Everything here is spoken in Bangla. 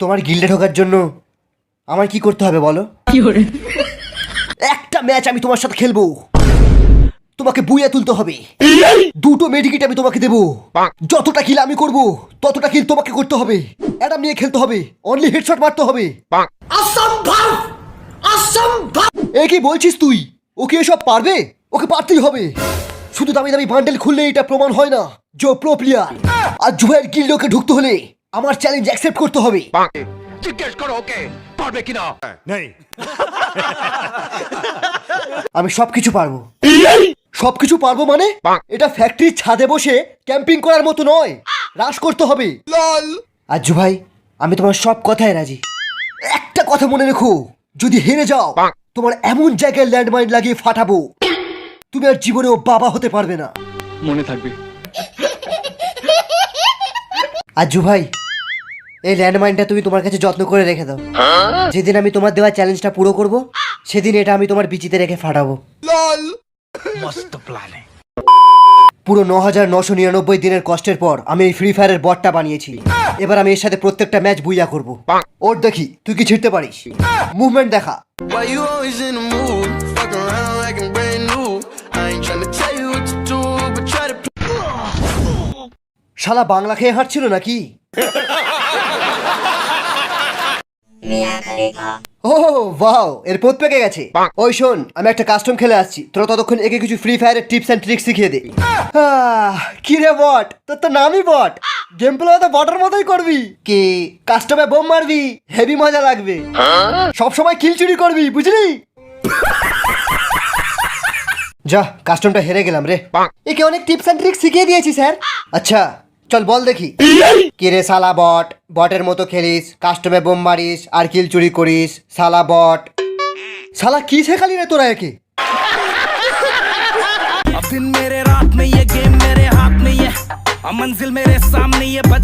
তোমার গিল্ডে ঢোকার জন্য আমার কি করতে হবে বলো? একটা ম্যাচ আমি তোমার সাথে খেলব। তোমাকে বুইয়া তুলতে হবে। দুটো মেডিকেট আমি তোমাকে দেবো। যতটা কিল আমি করব ততটা কিল তোমাকে করতে হবে। এটা নিয়ে খেলতে হবে। অনলি হেডশট মারতে হবে। অসম্ভব! অসম্ভব! এ কি বলছিস তুই? ওকে এসব পারবে? ওকে পারতেই হবে। শুধু দামি দামি বান্ডেল খুললে এটা প্রমাণ হয় না। জো প্রো প্লেয়ার আর জুয়ের গিল্ডকে ঢুকতে হলে আমার চ্যালেঞ্জ অ্যাকসেপ্ট করতে হবে। জিজ্ঞেস করো ওকে পারবে কিনা? নেই। আমি সবকিছু পারব। সবকিছু পারব মানে? এটা ফ্যাক্টরির ছাদে বসে ক্যাম্পিং করার মতো নয়। রাশ করতে হবে। আজু ভাই আমি তোমার সব কথায় রাজি। একটা কথা মনে রেখো যদি হেরে যাও তোমার এমন জায়গায় ল্যান্ডমাইন লাগিয়ে ফাটাবো তুমি আর জীবনেও বাবা হতে পারবে না। মনে থাকবে। আজু ভাই এই ল্যান্ডমাইনটা তুমি তোমার কাছে যত্ন করে রেখে দাও। যেদিন আমি তোমার দেওয়া চ্যালেঞ্জটা পুরো করব সেদিন এটা আমি তোমার বিচিতে রেখে ফাটাবো। মস্ত প্ল্যান পুরো ন হাজার নশো নিরানব্বই দিনের কষ্টের পর আমি এই ফ্রি ফায়ারের বটটা বানিয়েছি। এবার আমি এর সাথে প্রত্যেকটা ম্যাচ বুইয়া করব। ওর দেখি তুই কি ছিড়তে পারিস? মুভমেন্ট দেখা। Why you always in the ও ওয়াও এর পোত পেকে গেছে। ওই শোন আমি একটা কাস্টম খেলে আসছি। তোরা ততক্ষণ একে কিছু ফ্রি ফায়ারের টিপস ট্রিক্স শিখিয়ে দে। কি রে বট? তোর তো নামই বট। গেম প্লে তো বটের মতোই করবি। কি? কাস্টমে বোম মারবি। হেভি মজা লাগবে। সব সময় কিল চুরি করবি বুঝলি? যা কাস্টমটা হেরে গেলাম রে। একে অনেক টিপস এন্ড ট্রিক্স শিখিয়ে দিয়েছি স্যার। আচ্ছা চল বল দেখি কি রে সালা বট বটের মতো খেলিস কাস্টমে বোম মারিস আর কিল চুরি করিস সালা বট সালা কি শেখালি রে তোরা একে अब दिन मेरे रात में ये गेम मेरे हाथ में ये अब मंजिल मेरे सामने ये बच